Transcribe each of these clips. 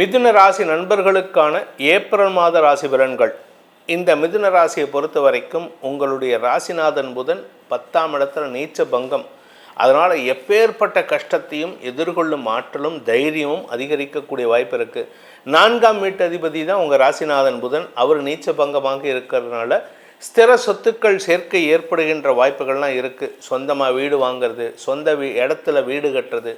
மிதுன ராசி நண்பர்களுக்கான ஏப்ரல் மாத ராசி பலன்கள். இந்த மிதுன ராசியை பொறுத்த வரைக்கும் உங்களுடைய ராசிநாதன் புதன் பத்தாம் இடத்துல நீச்ச பங்கம். அதனால் எப்பேற்பட்ட கஷ்டத்தையும் எதிர்கொள்ளும் ஆற்றலும் தைரியமும் அதிகரிக்கக்கூடிய வாய்ப்பு இருக்குது நான்காம் வீட்டு அதிபதி தான் உங்கள் ராசிநாதன் புதன். அவர் நீச்ச பங்கமாக இருக்கிறதுனால ஸ்திர சொத்துக்கள் சேர்க்கை ஏற்படுகின்ற வாய்ப்புகள்லாம் இருக்குது சொந்தமாக வீடு வாங்குறது சொந்த வீ இடத்துல வீடு கட்டுறது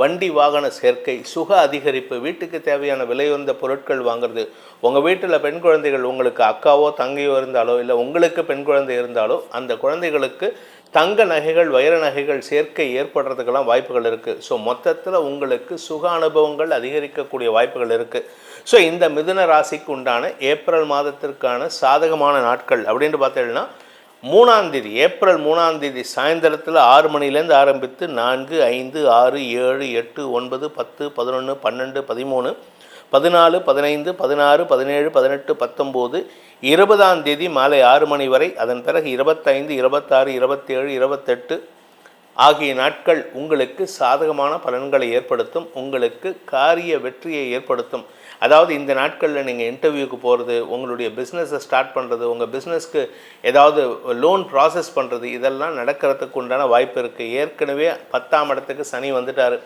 வண்டி வாகன சேர்க்கை சுக அதிகரிப்பு வீட்டுக்கு தேவையான விலையுயர்ந்த பொருட்கள் வாங்குறது. உங்கள் வீட்டில் பெண் குழந்தைகள் உங்களுக்கு அக்காவோ தங்கையோ இருந்தாலோ இல்லை உங்களுக்கு பெண் குழந்தை இருந்தாலோ அந்த குழந்தைகளுக்கு தங்க நகைகள் வைர நகைகள் சேர்க்கை ஏற்படுறதுக்கெல்லாம் வாய்ப்புகள் இருக்குது ஸோ மொத்தத்தில் உங்களுக்கு சுக அனுபவங்கள் அதிகரிக்கக்கூடிய வாய்ப்புகள் இருக்குது ஸோ இந்த மிதுன ராசிக்கு உண்டான ஏப்ரல் மாதத்திற்கான சாதகமான நாட்கள் அப்படின்ட்டு பார்த்தீங்கன்னா மூணாந்தேதி ஏப்ரல் மூணாந்தேதி சாயந்தரத்தில் ஆறு மணிலேருந்து ஆரம்பித்து நான்கு ஐந்து ஆறு ஏழு எட்டு ஒன்பது பத்து பதினொன்று பன்னெண்டு பதிமூணு பதினாலு பதினைந்து பதினாறு பதினேழு பதினெட்டு பத்தொம்போது இருபதாம் தேதி மாலை ஆறு மணி வரை அதன் பிறகு இருபத்தைந்து இருபத்தாறு இருபத்தேழு இருபத்தெட்டு ஆகிய நாட்கள் உங்களுக்கு சாதகமான பலன்களை ஏற்படுத்தும் உங்களுக்கு காரிய வெற்றியை ஏற்படுத்தும். அதாவது இந்த நாட்களில் நீங்கள் இன்டர்வியூக்கு போகிறது உங்களுடைய பிஸ்னஸை ஸ்டார்ட் பண்ணுறது உங்கள் பிஸ்னஸ்க்கு ஏதாவது லோன் ப்ராசஸ் பண்ணுறது இதெல்லாம் நடக்கிறதுக்கு உண்டான வாய்ப்பு இருக்குது ஏற்கனவே பத்தாம் இடத்துக்கு சனி வந்துட்டார்.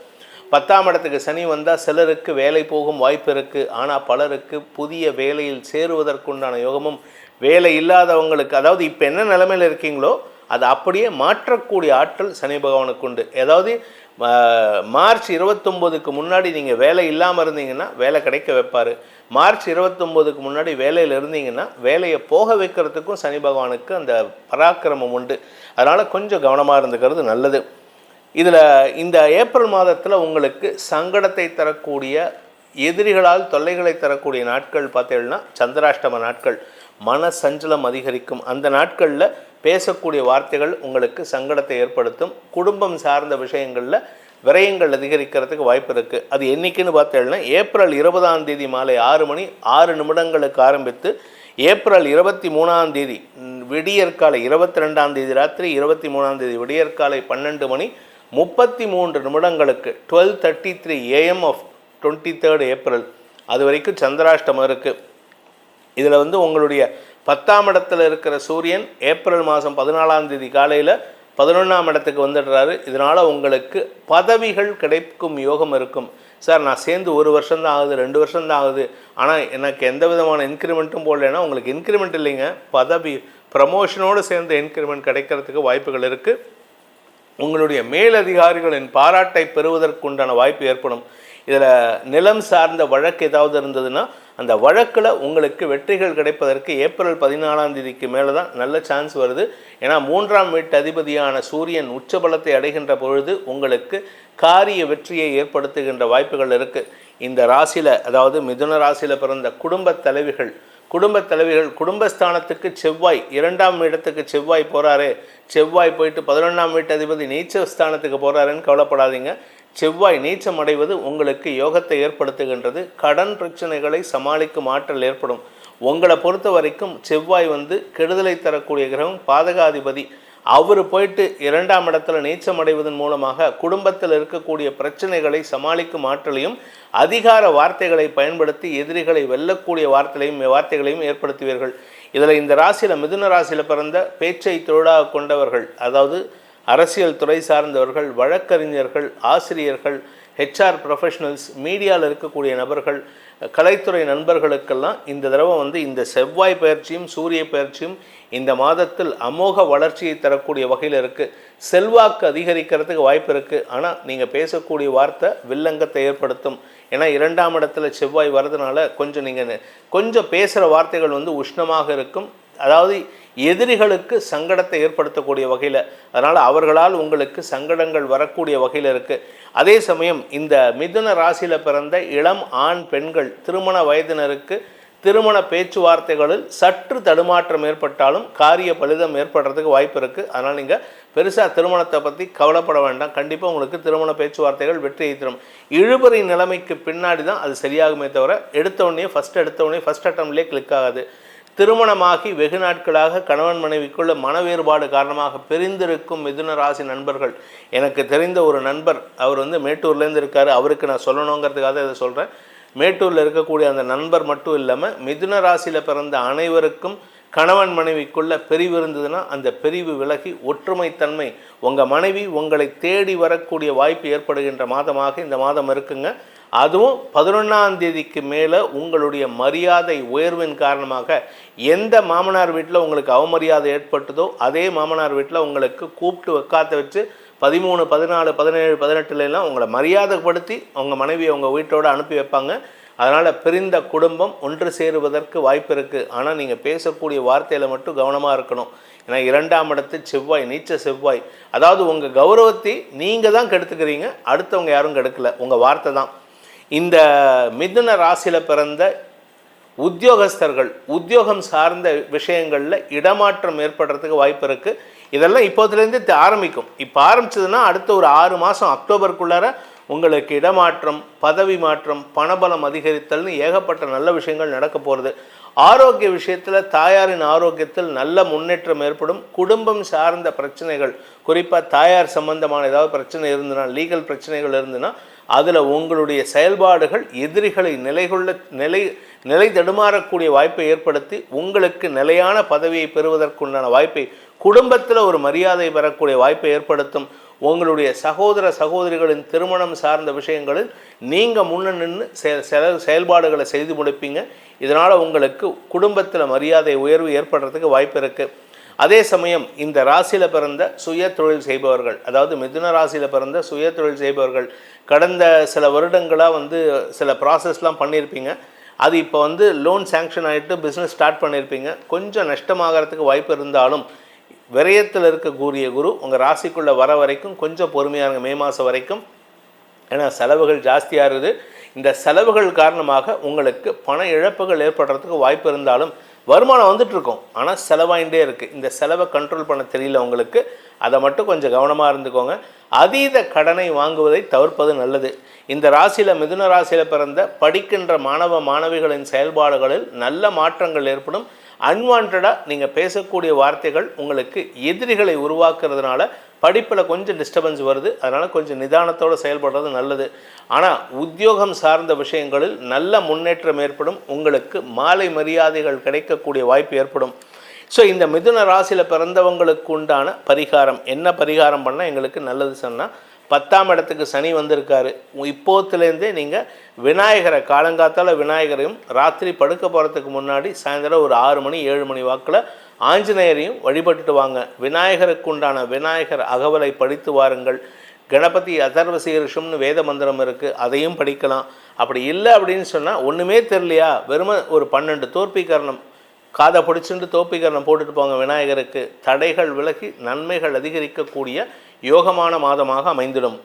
பத்தாம் இடத்துக்கு சனி வந்தால் சிலருக்கு வேலை போகும் வாய்ப்பு இருக்குது ஆனால் பலருக்கு புதிய வேலையில் சேருவதற்குண்டான யோகமும் வேலை இல்லாதவங்களுக்கு அதாவது இப்போ என்ன நிலமையில் இருக்கீங்களோ அதை அப்படியே மாற்றக்கூடிய ஆற்றல் சனி பகவானுக்கு உண்டு. ஏதாவது மார்ச் இருபத்தொம்போதுக்கு முன்னாடி நீங்கள் வேலை இல்லாமல் இருந்தீங்கன்னா வேலை கிடைக்க வைப்பார். மார்ச் இருபத்தொம்போதுக்கு முன்னாடி வேலையில் இருந்தீங்கன்னா வேலையை போக வைக்கிறதுக்கும் சனி பகவானுக்கு அந்த பராக்கிரமம் உண்டு. அதனால் கொஞ்சம் கவனமாக இருந்துக்கிறது நல்லது. இதில் இந்த ஏப்ரல் மாதத்தில் உங்களுக்கு சங்கடத்தை தரக்கூடிய எதிரிகளால் தொல்லைகளை தரக்கூடிய நாட்கள் பார்த்தீங்கன்னா சந்திராஷ்டம நாட்கள். மன சஞ்சலம் அதிகரிக்கும். அந்த நாட்களில் பேசக்கூடிய வார்த்தைகள் உங்களுக்கு சங்கடத்தை ஏற்படுத்தும். குடும்பம் சார்ந்த விஷயங்களில் விரயங்கள் அதிகரிக்கிறதுக்கு வாய்ப்பு இருக்குது அது என்றைக்குன்னு பார்த்தேன்னா ஏப்ரல் இருபதாம் தேதி மாலை ஆறு மணி ஆறு நிமிடங்களுக்கு ஆரம்பித்து ஏப்ரல் இருபத்தி மூணாம் தேதி விடியற்காலை இருபத்தி ரெண்டாம் தேதி ராத்திரி இருபத்தி மூணாம் தேதி விடியற்காலை பன்னெண்டு மணி முப்பத்தி மூன்று நிமிடங்களுக்கு twelve thirty three AM of twenty third April அது வரைக்கும் சந்திராஷ்டமம் இருக்குது இதில் வந்து உங்களுடைய பத்தாம் இடத்துல இருக்கிற சூரியன் ஏப்ரல் மாதம் பதினாலாம் தேதி காலையில் பதினொன்றாம் இடத்துக்கு வந்துடுறாரு. இதனால் உங்களுக்கு பதவிகள் கிடைக்கும் யோகம் இருக்கும். சார் நான் சேர்ந்து ஒரு வருஷம் தான் ஆகுது ரெண்டு வருஷம் தான் ஆகுது. ஆனால் எனக்கு எந்த விதமான இன்க்ரிமெண்ட்டும் போடலைன்னா உங்களுக்கு இன்க்ரிமெண்ட் இல்லைங்க. பதவி ப்ரமோஷனோடு சேர்ந்த இன்க்ரிமெண்ட் கிடைக்கிறதுக்கு வாய்ப்புகள் இருக்குது உங்களுடைய மேலதிகாரிகளின் பாராட்டை பெறுவதற்குண்டான வாய்ப்பு ஏற்படும். இதில் நிலம் சார்ந்த வழக்கு ஏதாவது இருந்ததுன்னா அந்த வழக்கில் உங்களுக்கு வெற்றிகள் கிடைப்பதற்கு ஏப்ரல் பதினாலாம் தேதிக்கு மேலே தான் நல்ல சான்ஸ் வருது. ஏன்னா மூன்றாம் வீட்டு அதிபதியான சூரியன் உச்சபலத்தை அடைகின்ற பொழுது உங்களுக்கு காரிய வெற்றியை ஏற்படுத்துகின்ற வாய்ப்புகள் இருக்குது இந்த ராசியில் அதாவது மிதுன ராசியில் பிறந்த குடும்பத் தலைவிகள் குடும்பத் தலைவிகள் குடும்பஸ்தானத்துக்கு செவ்வாய் இரண்டாம் இடத்துக்கு செவ்வாய் போகிறாரே செவ்வாய் போயிட்டு பதினொன்றாம் வீட்டு அதிபதி நீச்ச ஸ்தானத்துக்கு போகிறாருன்னு கவலைப்படாதீங்க. செவ்வாய் நீச்சம் அடைவது உங்களுக்கு யோகத்தை ஏற்படுத்துகின்றது. கடன் பிரச்சனைகளை சமாளிக்கும் ஆற்றல் ஏற்படும். உங்களை பொறுத்த வரைக்கும் செவ்வாய் வந்து கெடுதலை தரக்கூடிய கிரகம் பாதகாதிபதி. அவர் போயிட்டு இரண்டாம் இடத்துல நீச்சம் அடைவதன் மூலமாக குடும்பத்தில் இருக்கக்கூடிய பிரச்சனைகளை சமாளிக்கும் ஆற்றலையும் அதிகார வார்த்தைகளை பயன்படுத்தி எதிரிகளை வெல்லக்கூடிய வார்த்தைகளையும் வார்த்தைகளையும் ஏற்படுத்துவீர்கள். இதில் இந்த ராசியில் மிதுன ராசியில் பிறந்த பேச்சை தொழிலாக கொண்டவர்கள் அதாவது அரசியல் துறை சார்ந்தவர்கள் வழக்கறிஞர்கள் ஆசிரியர்கள் ஹெச்ஆர் ப்ரொஃபஷனல்ஸ் மீடியாவில் இருக்கக்கூடிய நபர்கள் கலைத்துறை நண்பர்களுக்கெல்லாம் இந்த தடவை வந்து இந்த செவ்வாய் பயிற்சியும் சூரிய பயிற்சியும் இந்த மாதத்தில் அமோக வளர்ச்சியை தரக்கூடிய வகையில் இருக்குது செல்வாக்கு அதிகரிக்கிறதுக்கு வாய்ப்பு இருக்குது ஆனால் நீங்கள் பேசக்கூடிய வார்த்தை வில்லங்கத்தை ஏற்படுத்தும். ஏன்னா இரண்டாம் இடத்துல செவ்வாய் வரதுனால கொஞ்சம் நீங்கள் கொஞ்சம் பேசுகிற வார்த்தைகள் வந்து உஷ்ணமாக இருக்கும். அதாவது எதிரிகளுக்கு சங்கடத்தை ஏற்படுத்தக்கூடிய வகையில் அதனால் அவர்களால் உங்களுக்கு சங்கடங்கள் வரக்கூடிய வகையில் இருக்குது அதே சமயம் இந்த மிதுன ராசியில் பிறந்த இளம் ஆண் பெண்கள் திருமண வயதினருக்கு திருமண பேச்சுவார்த்தைகளில் சற்று தடுமாற்றம் ஏற்பட்டாலும் காரிய பலிதம் ஏற்படுறதுக்கு வாய்ப்பு இருக்குது அதனால் நீங்கள் பெருசாக திருமணத்தை பற்றி கவலைப்பட வேண்டாம். கண்டிப்பாக உங்களுக்கு திருமண பேச்சுவார்த்தைகள் வெற்றியை தரும். இழுபறி நிலைமைக்கு பின்னாடி தான் அது சரியாகுமே தவிர எடுத்தவுடனே ஃபஸ்ட் எடுத்தவுடனே ஃபஸ்ட் அட்டம்லேயே கிளிக் ஆகாது. திருமணமாகி வெகு நாட்களாக கணவன் மனைவிக்குள்ள மன வேறுபாடு காரணமாக பிரிந்திருக்கும் மிதுன ராசி நண்பர்கள். எனக்கு தெரிந்த ஒரு நண்பர் அவர் வந்து மேட்டூர்லேருந்து இருக்கார். அவருக்கு நான் சொல்லணுங்கிறதுக்காக இதை சொல்கிறேன் மேட்டூரில் இருக்கக்கூடிய அந்த நண்பர் மட்டும் இல்லாமல் மிதுன ராசியில் பிறந்த அனைவருக்கும் கணவன் மனைவிக்குள்ள பிரிவு இருந்ததுன்னா அந்த பிரிவு விலகி ஒற்றுமைத்தன்மை உங்கள் மனைவி உங்களை தேடி வரக்கூடிய வாய்ப்பு ஏற்படுகின்ற மாதமாக இந்த மாதம் இருக்குங்க. அதுவும் பதினொன்றாம் தேதிக்கு மேலே உங்களுடைய மரியாதை உயர்வின் காரணமாக எந்த மாமனார் வீட்டில் உங்களுக்கு அவமரியாதை ஏற்பட்டதோ அதே மாமனார் வீட்டில் உங்களுக்கு கூப்பிட்டு உட்காத்த வச்சு பதிமூணு பதினாலு பதினேழு பதினெட்டுலலாம் உங்களை மரியாதைப்படுத்தி உங்கள் மனைவியை உங்கள் வீட்டோடு அனுப்பி வைப்பாங்க. அதனால் பிரிந்த குடும்பம் ஒன்று சேருவதற்கு வாய்ப்பு இருக்குது ஆனால் நீங்கள் பேசக்கூடிய வார்த்தையில் மட்டும் கவனமாக இருக்கணும். ஏன்னா இரண்டாம் இடத்து செவ்வாய் நீச்ச செவ்வாய். அதாவது உங்கள் கௌரவத்தை நீங்கள் தான் கெடுத்துக்கிறீங்க அடுத்தவங்க யாரும் கெடுக்கல. உங்கள் வார்த்தை தான். இந்த மிதுன ராசியில் பிறந்த உத்தியோகஸ்தர்கள் உத்தியோகம் சார்ந்த விஷயங்களில் இடமாற்றம் ஏற்படுறதுக்கு வாய்ப்பு இருக்குது இதெல்லாம் இப்போதுலேருந்து ஆரம்பிக்கும். இப்போ ஆரம்பிச்சதுன்னா அடுத்த ஒரு ஆறு மாதம் அக்டோபருக்குள்ளார உங்களுக்கு இடமாற்றம் பதவி மாற்றம் பணபலம் அதிகரித்தல்னு ஏகப்பட்ட நல்ல விஷயங்கள் நடக்க போகிறது ஆரோக்கிய விஷயத்தில் தாயாரின் ஆரோக்கியத்தில் நல்ல முன்னேற்றம் ஏற்படும். குடும்பம் சார்ந்த பிரச்சனைகள் குறிப்பாக தாயார் சம்பந்தமான ஏதாவது பிரச்சனை இருந்ததுன்னா லீகல் பிரச்சனைகள் இருந்ததுன்னா அதில் உங்களுடைய செயல்பாடுகள் எதிரிகளை நிலைகொள்ள நிலை நிலை தடுமாறக்கூடிய வாய்ப்பை ஏற்படுத்தி உங்களுக்கு நிலையான பதவியை பெறுவதற்குண்டான வாய்ப்பை குடும்பத்தில் ஒரு மரியாதை பெறக்கூடிய வாய்ப்பை ஏற்படுத்தும். உங்களுடைய சகோதர சகோதரிகளின் திருமணம் சார்ந்த விஷயங்களில் நீங்கள் முன்ன நின்று செயல் செயல்பாடுகளை செய்து முடிப்பீங்க. இதனால் உங்களுக்கு குடும்பத்தில் மரியாதை உயர்வு ஏற்படுறதுக்கு வாய்ப்பு இருக்குது அதே சமயம் இந்த ராசியில் பிறந்த சுய தொழில் செய்பவர்கள் அதாவது மிதுன ராசியில் பிறந்த சுய தொழில் செய்பவர்கள் கடந்த சில வருடங்களாக வந்து சில ப்ராசஸ்லாம் பண்ணியிருப்பீங்க அது இப்போ வந்து லோன் சேங்ஷன் ஆகிட்டு பிஸ்னஸ் ஸ்டார்ட் பண்ணியிருப்பீங்க கொஞ்சம் நஷ்டமாகறதுக்கு வாய்ப்பு இருந்தாலும் விரயத்தில் இருக்கக்கூடிய குரு உங்கள் ராசிக்குள்ளே வர வரைக்கும் கொஞ்சம் பொறுமையாக இருங்க. மே மாதம் வரைக்கும். ஏன்னா செலவுகள் ஜாஸ்தியாக இந்த செலவுகள் காரணமாக உங்களுக்கு பண இழப்புகள் ஏற்படுறதுக்கு வாய்ப்பு இருந்தாலும் வருமானம் வந்துட்டு இருக்கும் ஆனால் செலவாயிண்டே இருக்குது இந்த செலவை கண்ட்ரோல் பண்ண தெரியல உங்களுக்கு. அதை மட்டும் கொஞ்சம் கவனமாக இருந்துக்கோங்க. அதீத கடனை வாங்குவதை தவிர்ப்பது நல்லது. இந்த ராசியில் மிதுன ராசியில் பிறந்த படிக்கின்ற மாணவ மாணவிகளின் செயல்பாடுகளில் நல்ல மாற்றங்கள் ஏற்படும். அன்வான்டாக நீங்கள் பேசக்கூடிய வார்த்தைகள் உங்களுக்கு எதிரிகளை உருவாக்குறதுனால படிப்பில் கொஞ்சம் டிஸ்டர்பன்ஸ் வருது. அதனால் கொஞ்சம் நிதானத்தோடு செயல்படுறது நல்லது. ஆனால் உத்தியோகம் சார்ந்த விஷயங்களில் நல்ல முன்னேற்றம் ஏற்படும். உங்களுக்கு மாலை மரியாதைகள் கிடைக்கக்கூடிய வாய்ப்பு ஏற்படும். ஸோ இந்த மிதுன ராசியில் பிறந்தவங்களுக்கு உண்டான பரிகாரம் என்ன பரிகாரம் பண்ணால் எங்களுக்கு நல்லது சொன்னால் பத்தாம் இடத்துக்கு சனி வந்திருக்காரு. இப்போத்துலேருந்தே நீங்கள் விநாயகரை காலங்காத்தால் விநாயகரையும் ராத்திரி படுக்க போகிறதுக்கு முன்னாடி சாயந்தரம் ஒரு ஆறு மணி ஏழு மணி வாக்கில் ஆஞ்சநேயரையும் வழிபட்டுட்டு வாங்க. விநாயகருக்கு உண்டான விநாயகர் அகவலை படித்து வாருங்கள். கணபதி அதர்வ சீரிஷம்னு வேத மந்திரம் இருக்குது அதையும் படிக்கலாம். அப்படி இல்லை அப்படின்னு சொன்னால் ஒன்றுமே தெரியலையா? வெறும ஒரு பன்னெண்டு தோற்பிகரணம் காதை பிடிச்சிட்டு தோப்பிகரணம் போட்டுட்டு போங்க விநாயகருக்கு. தடைகள் விலகி நன்மைகள் அதிகரிக்கக்கூடிய யோகமான மாதமாக அமைந்திடும்.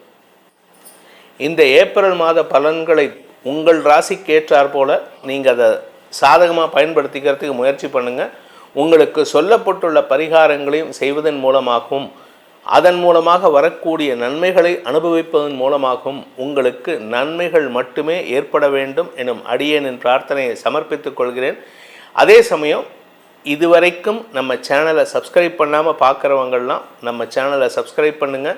இந்த ஏப்ரல் மாத பலன்களை உங்கள் ராசிக்கு ஏற்றார் போல நீங்கள் அதை சாதகமாக பயன்படுத்திக்கிறதுக்கு முயற்சி பண்ணுங்கள் உங்களுக்கு சொல்லப்பட்டுள்ள பரிகாரங்களையும் செய்வதன் மூலமாகவும் அதன் மூலமாக வரக்கூடிய நன்மைகளை அனுபவிப்பதன் மூலமாகவும் உங்களுக்கு நன்மைகள் மட்டுமே ஏற்பட வேண்டும் எனும் அடியேனின் பிரார்த்தனையை சமர்ப்பித்துக் கொள்கிறேன். அதே சமயம் இதுவரைக்கும் நம்ம சேனலை சப்ஸ்கிரைப் பண்ணாமல் பார்க்குறவங்கள்லாம் நம்ம சேனலை சப்ஸ்கிரைப் பண்ணுங்கள்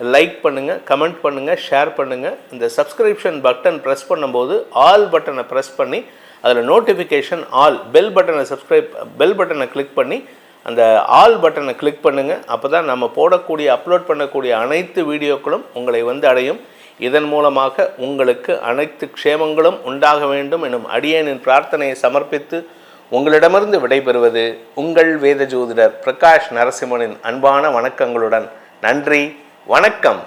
லைக் பண்ணுங்கள் கமெண்ட் பண்ணுங்கள் ஷேர் பண்ணுங்கள் இந்த சப்ஸ்கிரிப்ஷன் பட்டன் ப்ரெஸ் பண்ணும்போது ஆல் பட்டனை ப்ரெஸ் பண்ணி அதில் நோட்டிஃபிகேஷன் ஆல் பெல் பட்டனை சப்ஸ்கிரைப் பெல் பட்டனை கிளிக் பண்ணி அந்த ஆல் பட்டனை கிளிக் பண்ணுங்கள் அப்போ தான் நம்ம போடக்கூடிய அப்லோட் பண்ணக்கூடிய அனைத்து வீடியோக்களும் உங்களை வந்து அடையும். இதன் மூலமாக உங்களுக்கு அனைத்து க்ஷேமங்களும் உண்டாக வேண்டும் எனும் அடியேனின் பிரார்த்தனையை சமர்ப்பித்து உங்களிடமிருந்து விடைபெறுவது உங்கள் வேத ஜோதிடர் பிரகாஷ் நரசிம்மனின் அன்பான வணக்கங்களுடன் நன்றி வணக்கம்.